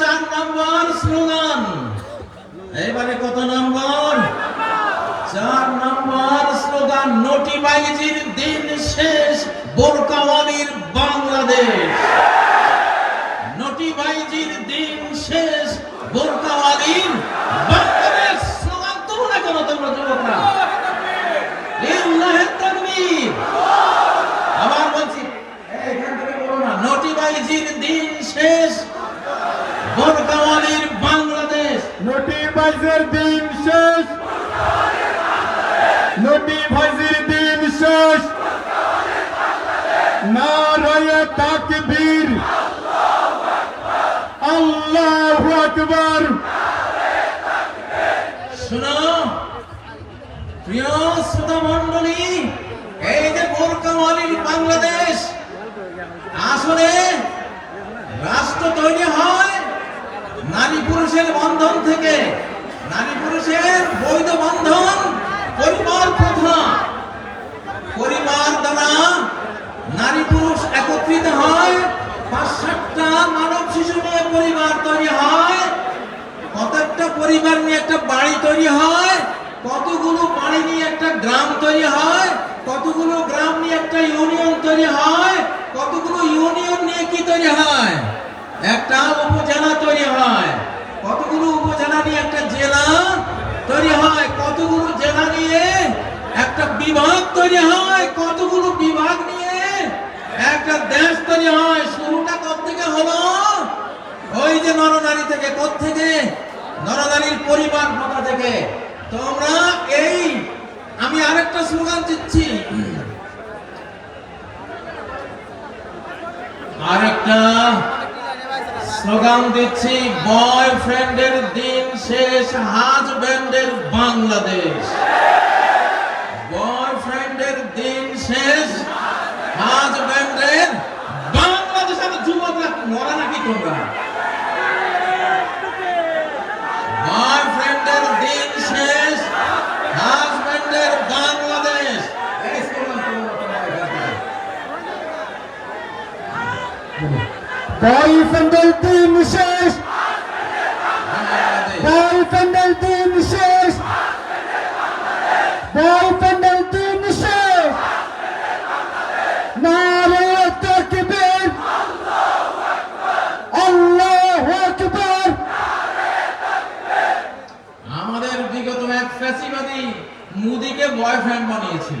চার নম্বর স্লোগান। এবারে কত নম্বর? চার নম্বর স্লোগান নোটিবাইজির দিন শেষ, বোরকাওয়ালির বাংলাদেশ। নোটিবাইজির দিন শেষ, বোরকা ভাইজের দিন শেষ। নটি ভাইজের দিন শেষ। নারায়ে তাকবীর। আল্লাহু আকবার। প্রিয় শ্রোতা এই যে বাংলাদেশ, আসলে রাষ্ট্র তৈরি হয় নারী পুরুষের বন্ধন থেকে। নারী পুরুষের বৈধ বন্ধন পরিবার প্রথা। পরিবার দ্বারা নারী পুরুষ একত্রিত হয় পাঁচ সাতটা মানব শিশু নিয়ে পরিবার তৈরি হয় কত একটা পরিবার নিয়ে একটা বাড়ি তৈরি হয়, কতগুলো বাড়ি নিয়ে একটা গ্রাম তৈরি হয়, কতগুলো গ্রাম নিয়ে একটা ইউনিয়ন তৈরি হয়, কতগুলো ইউনিয়ন নিয়ে কি তৈরি হয়? একটা উপজেলা তৈরি হয়। কতগুলো উপজেলা নিয়ে একটা জেলা তৈরি হয়? কতগুলো জেলা নিয়ে একটা বিভাগ তৈরি হয়? কতগুলো বিভাগ নিয়ে একটা দেশ তৈরি হয়? শুরুটা থেকে হলো? ওই যে নরনারী থেকে থেকে নরনারীর পরিবার কথা থেকে? তোমরা এই, আমি আরেকটা স্লোগান দিচ্ছি। আরেকটা স্লোগান দিচ্ছি, বয়ফ্রেন্ডের দিন শেষ, হাজব্যান্ডের বাংলাদেশ। বয়ফ্রেন্ডের দিন শেষ, হাজব্যান্ডের আর যুবকরা মরা নাকি তোমরা? বয়ফ্রেন্ডের দিন শেষ, হাজব্যান্ডের বাংলাদেশ। বয়ফ্রেন্ডের দিন শেষ বাংলাদেশ। বয়ফ্রেন্ডের দিন শেষ বয়ফ্রেন্ডের দিন শেষ নারায়ে তাকবীর আল্লাহু আকবার আমাদের বিগত এক ফ্যাসিবাদী মুদিকে বয়ফ্রেন্ড বানিয়েছিল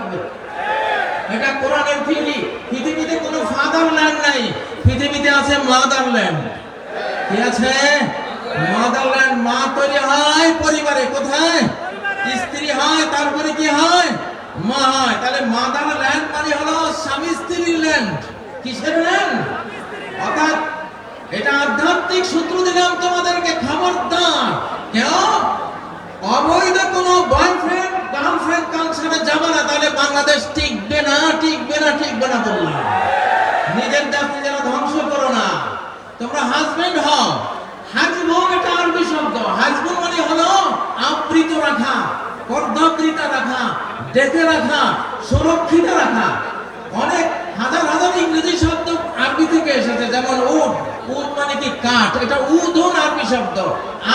কোরআনের থিওরি পৃথিবীতে কোনো ফাদারল্যান্ড নাই। পৃথিবীতে আছে মাদারল্যান্ড কি আছে? মাদারল্যান্ড মা তৈরি হয় পরিবারে। কোথায়? স্ত্রী হয়, তারপরে কি হয়? মা হয়। তাহলে মাদারল্যান্ড মানে হলো স্বামী স্ত্রীর ল্যান্ড। কিসের ল্যান্ড? অর্থাৎ এটা আধ্যাত্মিক সূত্র দিলাম তোমাদেরকে, খবরদার। কেন? অবৈধ কোনো বয়ফ্রেন্ড গার্লফ্রেন্ড কালচারে যাবে না। তাহলে বাংলাদেশ টিকবে না টিকবে না টিকবে না বললাম নিজের দেশ নিজেরা ধ্বংস করো না তোমরা হাজবন এটা আরবি শব্দ। হাজবন মানে হলো আবৃত রাখা পর্দাবৃত রাখা, ডেকে রাখা, সুরক্ষিত রাখা। অনেক হাজার হাজার ইংরেজি শব্দ আরবি থেকে এসেছে, যেমন উড উড মানে কি কাঠ? এটা উদন আরবি শব্দ।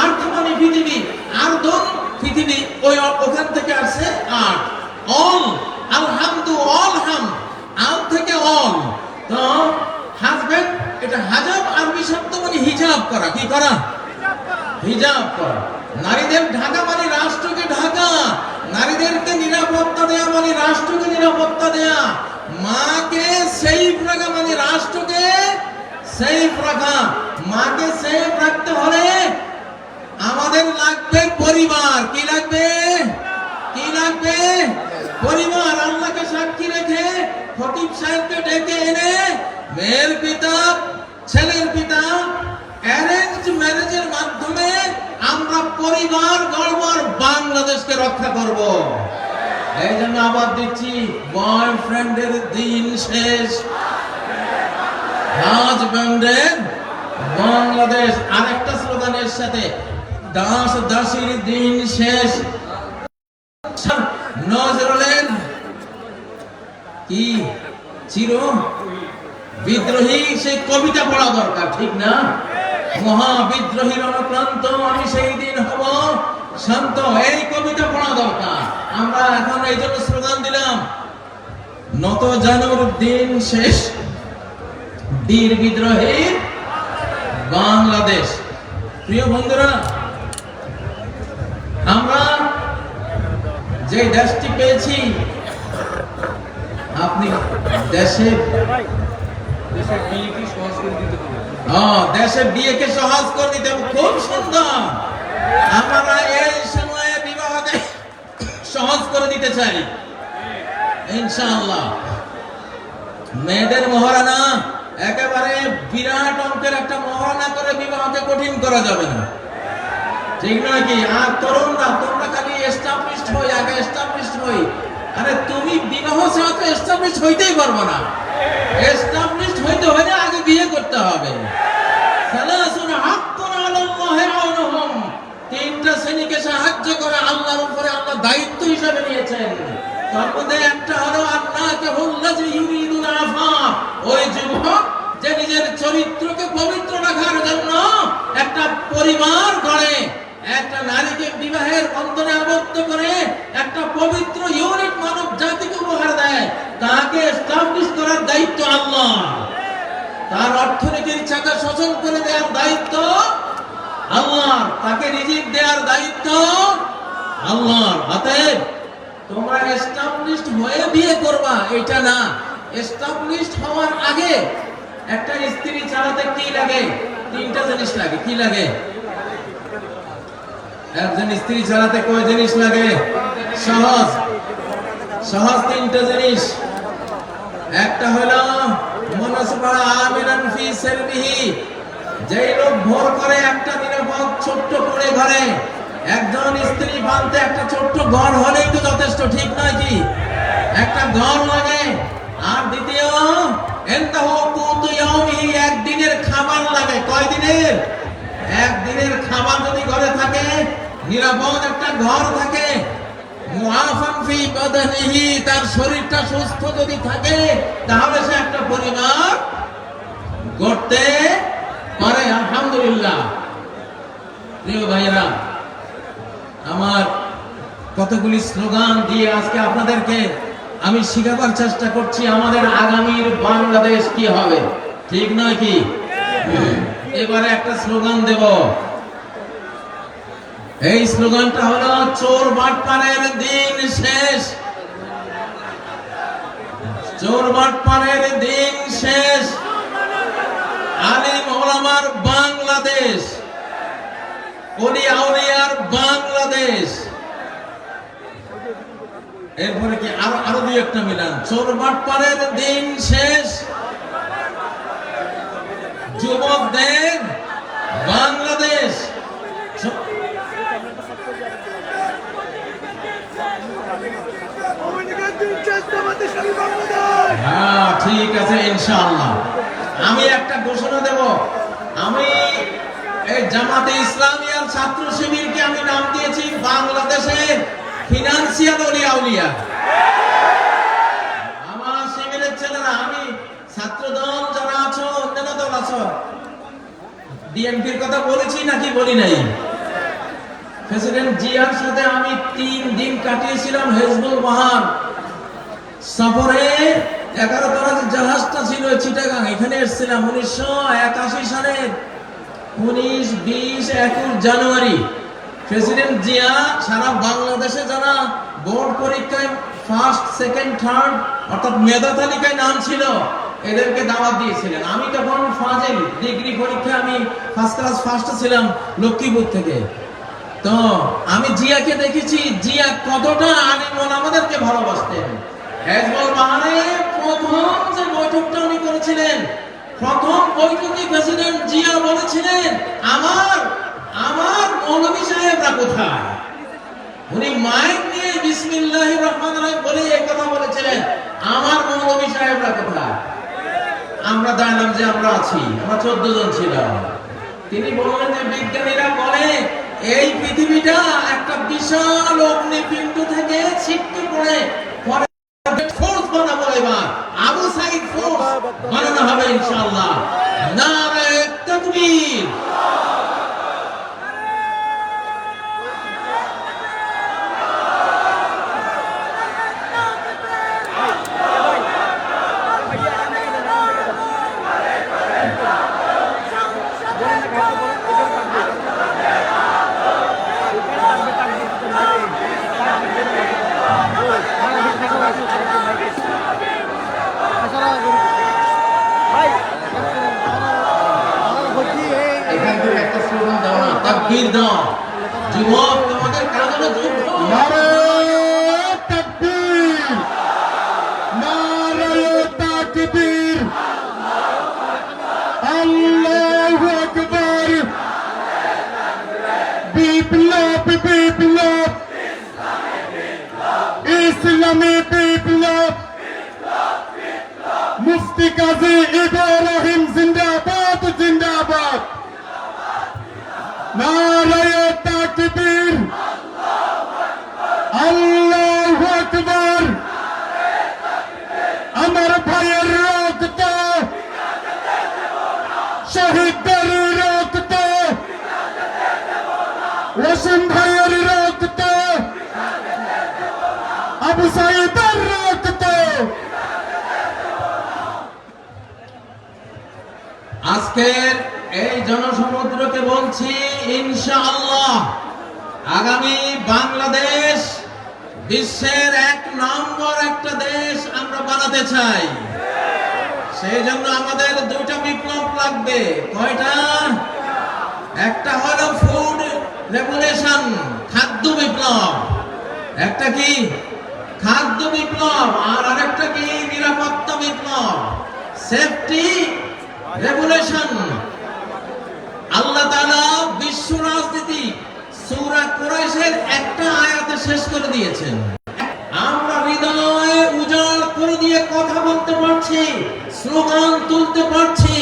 আর্থ মানে পৃথিবী। আর্ধন পৃথিবী, ওই ওখান থেকে আসছে আর্ট অল, আলহামদু অল হাম আল থেকে অল। তো হাজবেন্ড, এটা হাজাব আরবি শব্দ মানে হিজাব করা কি করা? হিজাব করা। নারীদের ঢাকা মানে রাষ্ট্রকে ঢাকা। নারীদেরকে নিরাপত্তা দেয়া মানে রাষ্ট্রকে নিরাপত্তা দেয়া। মাকে সেফ রাখা মানে রাষ্ট্রকে সেফ রাখা। মাকে সেফ রাখতে হলে আমাদের লাগবে পরিবার। কি লাগবে? কি লাগবে? পরিবার। আল্লাহকে সাক্ষী রেখে খতিব সাহেবকে ডেকে এনে মেয়ের পিতা ছেলের পিতা অ্যারেঞ্জ ম্যারেজের মাধ্যমে আমরা পরিবার গর্ব বাংলাদেশকে রক্ষা করব। এই জন্য আবার দিচ্ছি, বয়ফ্রেন্ডের দিন শেষ। হাজব্যান্ডের বাংলাদেশ, আরেকটা স্লোগানের সাথে, দাস দাসীর দিন শেষ। নজরুলের কি চির বিদ্রোহী সেই কবিতা পড়া দরকার, ঠিক না? মহা বিদ্রোহীর অনুপ্রান্ত আমি সেই দিন হব শান্ত, এই কবিতা পড়া দরকার। আমরা এখন এই জন্য স্লোগান দিলাম, নত জানুর দিন শেষ, বীর বিদ্রোহীর বাংলাদেশ। প্রিয় বন্ধুরা, আমরা যে দেশটি পেয়েছি, আপনি দেশে হ্যাঁ, বিয়েকে সহজ করে দিতে হবে। খুব সুন্দর। আমরা এই সময়ে বিবাহকে সহজ করে দিতে চাই। ইনশাআল্লাহ। মেয়েদের মহারানা একেবারে বিরাট অঙ্কের একটা মহারানা করে বিবাহকে কঠিন করা যাবে না। ঠিক নয় কি? আর তরুণরা তোমরা খালি এস্টাবলিশড হই আগে এস্টাবলিশড হই। আরে তুমি বিবাহ ছাড়া তো এস্টাবলিশড হইতেই পারব না। এস্টাবলিশড হইতে হলে আগে বিয়ে করতে হবে। তিনটা শ্রেণীকে সাহায্য করে আল্লাহর উপরে আল্লাহ দায়িত্ব হিসাবে নিয়েছেন। তার মধ্যে একটা হলো আল্লাহকে হুল্লাজি ইউরিদুল আফাফ ওই যুবক যে নিজের চরিত্রকে পবিত্র রাখার জন্য একটা পরিবার গড়ে, একটা নারীকে বিবাহের বন্ধনে আবদ্ধ করে, একটা পবিত্র ইউনিট মানব জাতিকে উপহার দেয়। তাকে এস্টাবলিশ করার দায়িত্ব আল্লাহ। তার অর্থনীতির চাকা সচল করে দেওয়ার দায়িত্ব আল্লাহ তাকে রিজিক দেওয়ার দায়িত্ব আল্লাহ অতএব তোমরা এস্টাবলিশড হয়ে বিয়ে করবা এটা না। এস্টাবলিশড হওয়ার আগে একটা স্ত্রী চালাতে কি লাগে? তিনটা জিনিস লাগে। কি লাগে? একজন স্ত্রী চালাতে কয় জিনিস লাগে? সহজ। সহজ তিনটা জিনিস। একটা হলো মনসবা আমিনান ফি সেলবিহি যেই লোক ভোর করে একটা নিরাপদ ছোট্ট করে ঘরে, একজন স্ত্রী বানতে একটা ছোট্ট ঘর হলেই তো যথেষ্ট, ঠিক নয় কি? একটা ঘর লাগে। আর দ্বিতীয়, এন্তাহু কুতু একদিনের খাবার লাগে। কয় দিনের? একদিনের খাবার যদি ঘরে থাকে, নিরাপদ একটা ঘর থাকে তার শরীরটা সুস্থ যদি থাকে, তাহলে সে একটা পরিবার গড়তে পারে। আলহামদুলিল্লাহ। প্রিয় ভাইরা আমার কতগুলি স্লোগান দিয়ে আজকে আপনাদেরকে আমি শিখাবার চেষ্টা করছি, আমাদের আগামীর বাংলাদেশ কি হবে। ঠিক নয় কি? এবারে একটা স্লোগান দেব। এই স্লোগানটা হলো, চোর বাটপারের দিন শেষ। চোর বাটপারের দিন শেষ। আলিম ওলামার বাংলাদেশ। অলি আউলিয়ার বাংলাদেশ। এরপরে কি আরও আরও দুই একটা মিলান? চোর বাটপারের দিন শেষ। যুবকদের বাংলাদেশ হ্যাঁ ঠিক আছে, ইনশাআল্লাহ। আমি একটা ঘোষণা দেব। আমি এই জামাতে ইসলামী ছাত্র শিবিরকে আমি নাম দিয়েছি বাংলাদেশের ফিনান্সিয়াল অলিয়া উলিয়া আমার শিবিরের ছেলেরা, আমি ছাত্র দল যারা আছো, অন্যান্য দল আছো ডিএমপির কথা বলেছি নাকি বলি নাই? প্রেসিডেন্ট জিয়ার সাথে আমি তিন দিন কাটিয়েছিলাম হেজবুল বাহার সফরে এগারো তলা যে জাহাজটা ছিল চিটাগাং, এখানে এসেছিলাম উনিশশো একাশি সালের উনিশ, বিশ, একুশ জানুয়ারি। প্রেসিডেন্ট জিয়া সারা বাংলাদেশে যারা বোর্ড পরীক্ষায় ফার্স্ট সেকেন্ড থার্ড অর্থাৎ মেধা তালিকায় নাম ছিল, এদেরকে দাওয়াত দিয়েছিলেন। আমি তখন ফাজেল ডিগ্রি পরীক্ষায় আমি ফার্স্ট ক্লাস ফার্স্ট ছিলাম লক্ষ্মীপুর থেকে। তো আমি জিয়াকে দেখেছি, জিয়া কতটা আলিমন আমাদেরকে ভালোবাসতেন। হেজবল বাহারে প্রথম যে বৈঠকটা উনি করেছিলেন, প্রথম বৈঠকে প্রেসিডেন্ট জিয়া বলেছিলেন, আমার আমার মৌলভী সাহেবরা কোথায়? উনি মাইক নিয়ে বিসমিল্লাহ রহমান রহিম বলে এই কথা বলেছিলেন, আমার মৌলভী সাহেবরা কোথায়? আমরা দাঁড়ালাম যে আমরা আছি, আমরা চোদ্দ জন ছিলাম। তিনি বললেন যে বিজ্ঞানীরা বলে, এই পৃথিবীটা একটা বিশাল অগ্নিপিণ্ড থেকে ছিটকে পড়ে বিপ্লব বিপ্লব ইসলামী বিপ্লব মুফতি কাজী ইব্রাহিম জিন্দাবাদ জিন্দাবাদ নারায় তাকবীর আল্লাহু আকবার আমার ভাইয়ের রক্ত শহীদদের আজকের এই জনসমুদ্রকে বলছি, ইনশাআল্লাহ আগামী বাংলাদেশ বিশ্বের এক নম্বর একটা দেশ আমরা বানাতে চাই। সেই জন্য আমাদের দুইটা বিপ্লব লাগবে। কয়টা? একটা হলো ফুড রেগুলেশন খাদ্য বিপ্লব। একটা কি? খাদ্য বিপ্লব। আর আরেকটা কি? নিরাপত্তা বিপ্লব। সেফটি রেগুলেশন আল্লাহ তাআলা বিশ্ব রাজনীতি সূরা কুরাইশের একটা আয়াতে শেষ করে দিয়েছেন। আমরা হৃদয়ে উজাড় করে দিয়ে কথা বলতে পারছি, স্লোগান তুলতে পারছি,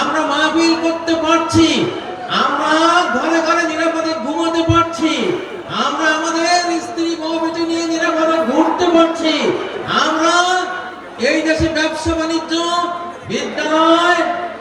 আমরা মাহফিল করতে পারছি, আমরা ঘরে ঘরে নিরাপদে ঘুমাতে পারছি, আমরা আমাদের স্ত্রী বউ বেটি নিয়ে নিরাপদে ঘুরতে পারছি, আমরা এই দেশে ব্যবসা বাণিজ্য বিদ্যালয়